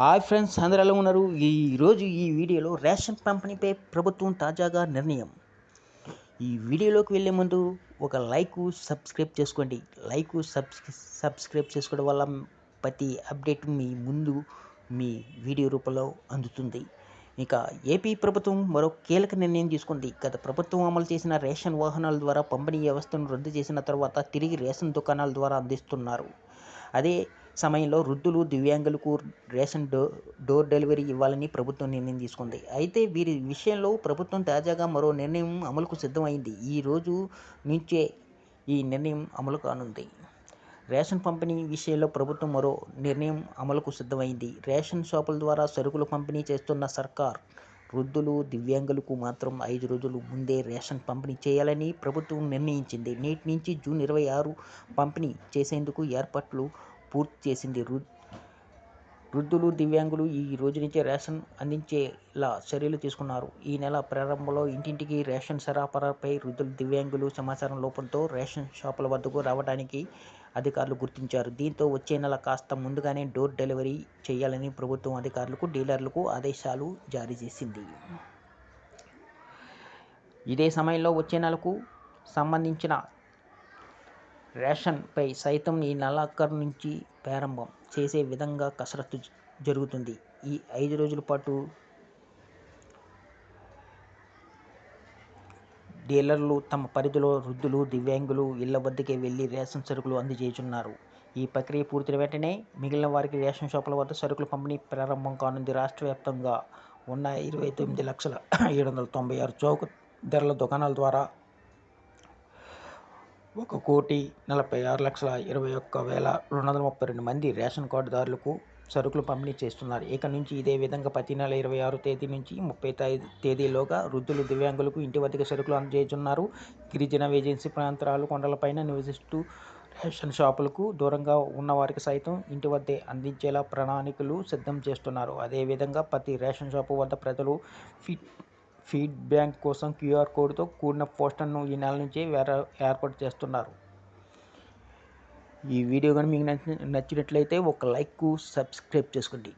Hi friends అందరు ఎలా ఉన్నారు? ఈరోజు ఈ వీడియోలో రేషన్ పంపిణీపై ప్రభుత్వం తాజాగా నిర్ణయం. ఈ వీడియోలోకి వెళ్ళే ముందు ఒక లైక్ సబ్స్క్రైబ్ చేసుకోండి. లైక్ సబ్స్ సబ్స్క్రైబ్ చేసుకోవడం వల్ల ప్రతి అప్డేట్ మీ ముందు మీ వీడియో రూపంలో అందుతుంది. ఇక ఏపీ ప్రభుత్వం మరో కీలక నిర్ణయం తీసుకుంది. గత ప్రభుత్వం అమలు చేసిన రేషన్ వాహనాల ద్వారా పంపిణీ వ్యవస్థను రద్దు చేసిన తర్వాత తిరిగి రేషన్ దుకాణాల ద్వారా అందిస్తున్నారు. అదే సమయంలో వృద్ధులు దివ్యాంగులకు రేషన్ డో డోర్ డెలివరీ ఇవ్వాలని ప్రభుత్వం నిర్ణయం తీసుకుంది. అయితే వీరి విషయంలో ప్రభుత్వం తాజాగా మరో నిర్ణయం అమలుకు సిద్ధమైంది. ఈ రోజు నుంచే ఈ నిర్ణయం అమలు కానుంది. రేషన్ పంపిణీ విషయంలో ప్రభుత్వం మరో నిర్ణయం అమలుకు సిద్ధమైంది. రేషన్ షాపుల ద్వారా సరుకులు పంపిణీ చేస్తున్న సర్కార్ వృద్ధులు దివ్యాంగులకు మాత్రం ఐదు రోజులు ముందే రేషన్ పంపిణీ చేయాలని ప్రభుత్వం నిర్ణయించింది. నేటి నుంచి జూన్ ఇరవై ఆరు పంపిణీ చేసేందుకు ఏర్పాట్లు పూర్తి చేసింది వృద్ధులు దివ్యాంగులు ఈ రోజు నుంచే రేషన్ అందించేలా చర్యలు తీసుకున్నారు. ఈ నెల ప్రారంభంలో ఇంటింటికి రేషన్ సరఫరాపై వృద్ధులు దివ్యాంగులు సమాచారం లోపంతో రేషన్ షాపుల వద్దకు రావడానికి అధికారులు గుర్తించారు. దీంతో వచ్చే నెల కాస్త ముందుగానే డోర్ డెలివరీ చేయాలని ప్రభుత్వం అధికారులకు డీలర్లకు ఆదేశాలు జారీ చేసింది. ఇదే సమయంలో వచ్చే నెలకు సంబంధించిన రేషన్పై సైతం ఈ నెలాఖరు నుంచి ప్రారంభం చేసే విధంగా కసరత్తు జరుగుతుంది. ఈ ఐదు రోజుల పాటు డీలర్లు తమ పరిధిలో వృద్ధులు దివ్యాంగులు ఇళ్ళ వద్దకే వెళ్ళి రేషన్ సరుకులు అందజేయుచున్నారు. ఈ ప్రక్రియ పూర్తిన వెంటనే మిగిలిన వారికి రేషన్ షాపుల వద్ద సరుకుల పంపిణీ ప్రారంభం కానుంది. రాష్ట్ర వ్యాప్తంగా ఉన్న ఇరవై తొమ్మిది లక్షల ఏడు వందల తొంభై ఆరు చౌక ధరల దుకాణాల ద్వారా ఒక కోటి నలభై ఆరు లక్షల ఇరవై ఒక్క వేల రెండు వందల ముప్పై రెండు మంది రేషన్ కార్డుదారులకు సరుకులు పంపిణీ చేస్తున్నారు. ఇక నుంచి ఇదే విధంగా ప్రతి నెల ఇరవై ఆరు తేదీ నుంచి ముప్పై తేదీలోగా వృద్ధులు దివ్యాంగులకు ఇంటి వద్దకు సరుకులు అందజేస్తున్నారు గిరిజన ఏజెన్సీ ప్రాంతాలు కొండలపైన నివసిస్తూ రేషన్ షాపులకు దూరంగా ఉన్న వారికి సైతం ఇంటి వద్దే అందించేలా ప్రణాళికలు సిద్ధం చేస్తున్నారు. అదేవిధంగా ప్రతి రేషన్ షాపు వద్ద ప్రజలు ఫిట్ ఫీడ్ బ్యాంక్ కోసం క్యూఆర్ కోడ్తో కూడిన పోస్టర్ను ఈ నెల నుంచి ఏర్పాటు చేస్తున్నారు. ఈ వీడియో కానీ మీకు నచ్చి నచ్చినట్లయితే ఒక లైక్ సబ్స్క్రైబ్ చేసుకోండి.